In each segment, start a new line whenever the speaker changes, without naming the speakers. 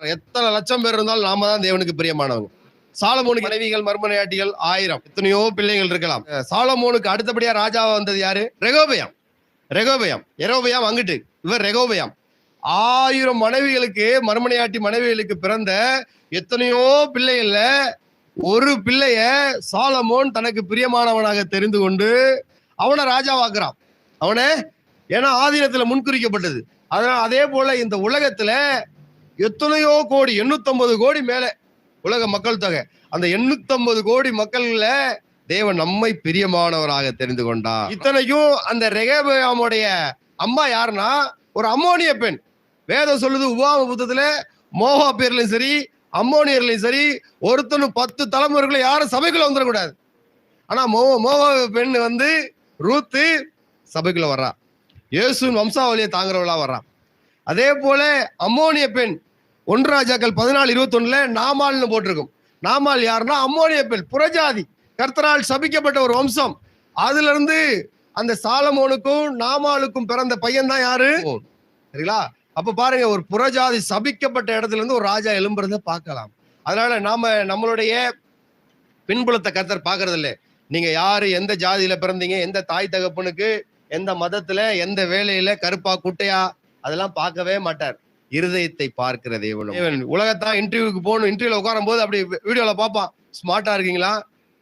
எத்தனை லட்சம் பேர் இருந்தாலும் நாம தான் தேவனுக்கு பிரியமானவங்க. சாலமோனுக்கு மனைவிகள் மர்மனையாட்டிகள் ஆயிரம். எத்தனையோ பிள்ளைகள் இருக்கலாம். சாலமோனுக்கு அடுத்தபடியா ராஜாவா வந்தது யாரு? ரெகோபயம். ரெகோபயம். எரோபயம் அங்கிட்டு. இவர் ரெகோபயம். ஆயிரம் மனைவிகளுக்கு மர்மனையாட்டி மனைவிகளுக்கு பிறந்த எத்தனையோ பிள்ளைகள்ல ஒரு பிள்ளைய சாலமோன் தனக்கு பிரியமானவனாக தெரிந்து கொண்டு அவனை ராஜாவாக்குறான். அவனை ஏன்னா ஆதீனத்துல முன்குறிக்கப்பட்டது. அதனால அதே போல இந்த உலகத்துல எத்தனையோ கோடி 850 கோடி மேல உலக மக்கள் தொகை. அந்த 850 கோடி மக்கள்ல தேவன் நம்மை பிரியமானவராக தெரிந்து கொண்டார். இத்தனைக்கும் அந்த ரெகேபயாமுடைய அம்மா யாருன்னா ஒரு அம்மோனிய பெண். வேதம் சொல்லுது உபாம புத்தத்துல மோகா பேர்லயும் சரி அம்மோனியர்லையும் சரி ஒருத்தனும் பத்து தலைமுறைகளை யாரும் சபைக்குள்ள வந்துடக்கூடாது. ஆனா மோ மோகா பெண் வந்து ரூத்து சபைக்குள்ள வர்றா. இயேசுவின் வம்சாவளியை தாங்குறவளா வர்றான் அதே போல அம்மோனிய பெண் ஒன்று ராஜாக்கள் பதினாலு இருபத்தொன்னுல நாமால்னு போட்டிருக்கும். நாமால் யாருன்னா அம்மோனிய பெண் புறஜாதி கர்த்தரால் சபிக்கப்பட்ட ஒரு வம்சம். அதுல இருந்து அந்த சாலமோனுக்கும் நாமாலுக்கும் பிறந்த பையன் தான் யாரு சரிங்களா? அப்ப பாருங்க ஒரு புறஜாதி சபிக்கப்பட்ட இடத்துல இருந்து ஒரு ராஜா எழும்புறத பார்க்கலாம். அதனால நாம நம்மளுடைய பின்புலத்தை கர்த்தர் பாக்குறது இல்ல நீங்க யாரு எந்த ஜாதியில பிறந்தீங்க எந்த தாய் தகப்பனுக்கு எந்த மதத்துல எந்த வேலையில கருப்பா குட்டையா அதெல்லாம் பார்க்கவே மாட்டார். இருதயத்தை பார்க்கிற தேவன். உலகத்தான் இன்டர்வியூக்கு போகணும். இன்டர்வியூல உட்காரும் போது அப்படி வீடியோல பார்ப்பான். ஸ்மார்ட்டா இருக்கீங்களா?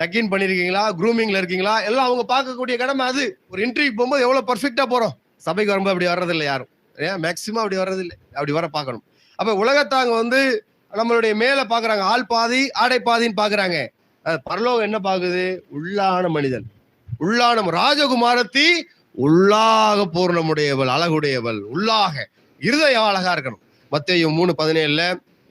டக்கின் பண்ணிருக்கீங்களா? க்ரூமிங்ல இருக்கீங்களா? எல்லாம் அவங்க பார்க்கக்கூடிய கடமை அது. ஒரு இன்டர்வியூ போகும்போது எவ்வளவு பர்ஃபெக்டா போறோம். சபைக்கு வரும்போது அப்படி வர்றது யாரும். ஏன்? மேக்சிமம் அப்படி வர்றது அப்படி வர பார்க்கணும். அப்ப உலகத்தாங்க வந்து நம்மளுடைய மேல பாக்குறாங்க ஆள் பாதி ஆடை பாதின்னு பாக்குறாங்க பரலோகம் என்ன பாக்குது உள்ளான மனிதன். உள்ளான ராஜகுமாரத்தி உள்ளாக பூர்ணமுடையவள் அழகுடையவள். உள்ளாக. இருதயம் அழகா இருக்கணும். மத்தேயு மூணு பதினேழுல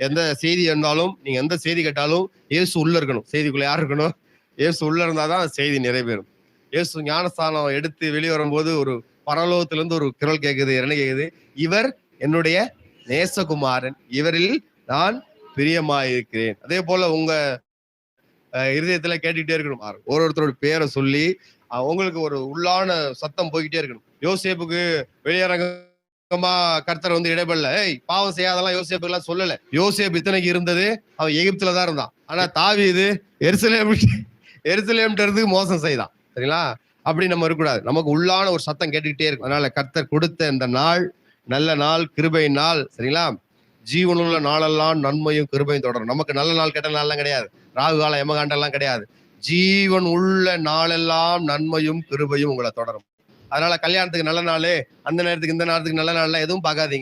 எந்த செய்தி இருந்தாலும் நீங்க எந்த செய்தி கேட்டாலும் இயேசு உள்ள இருக்கணும். செய்திக்குள்ள யார் இருக்கணும்? இயேசு உள்ள இருந்தாதான் அந்த செய்தி நிறைவேறும். இயேசு ஞானஸ்தானம் எடுத்து வெளியே வரும்போது ஒரு பரலோகத்திலிருந்து ஒரு குரல் கேட்குது என்ன கேக்குது? இவர் என்னுடைய நேசகுமாரன். இவரில் நான் பிரியமாயிருக்கிறேன். அதே போல உங்க இருதயத்துல கேட்டுக்கிட்டே இருக்கணும். ஒரு ஒருத்தரோட பேரை சொல்லி உங்களுக்கு ஒரு உள்ளான சத்தம் போய்கிட்டே இருக்கணும். யோசேப்புக்கு வெளியரங்கமா கர்த்தர் வந்து இடைபடல. ஏய் பாவம் செய்யாதெல்லாம் யோசியப்பு எல்லாம் சொல்லல. யோசேப் இத்தனைக்கு இருந்தது. அவன் எகிப்துல தான் இருந்தான். ஆனா தாவீது எருசலேம் எருசலேம்ட்ட மோசம் செய்தான். சரிங்களா? அப்படி நம்ம இருக்கக்கூடாது. நமக்கு உள்ளான ஒரு சத்தம் கேட்டுக்கிட்டே இருக்கும். அதனால கர்த்தர் கொடுத்த இந்த நாள் நல்ல நாள் கிருபை நாள் சரிங்களா? ஜீவனுள்ள நாளெல்லாம் நன்மையும் கிருபையும் தொடரும். நமக்கு நல்ல நாள் கெட்ட நாள்லாம் கிடையாது. ராகு காலம் எமகாண்டெல்லாம் கிடையாது. ஜீவன் உள்ள நாளெல்லாம் நன்மையும் கிருபையும் உங்களை தொடரும். அதனால கல்யாணத்துக்கு நல்ல நாள் அந்த நேரத்துக்கு இந்த நேரத்துக்கு நல்ல நாள்லாம் எதுவும் பார்க்காதீங்க.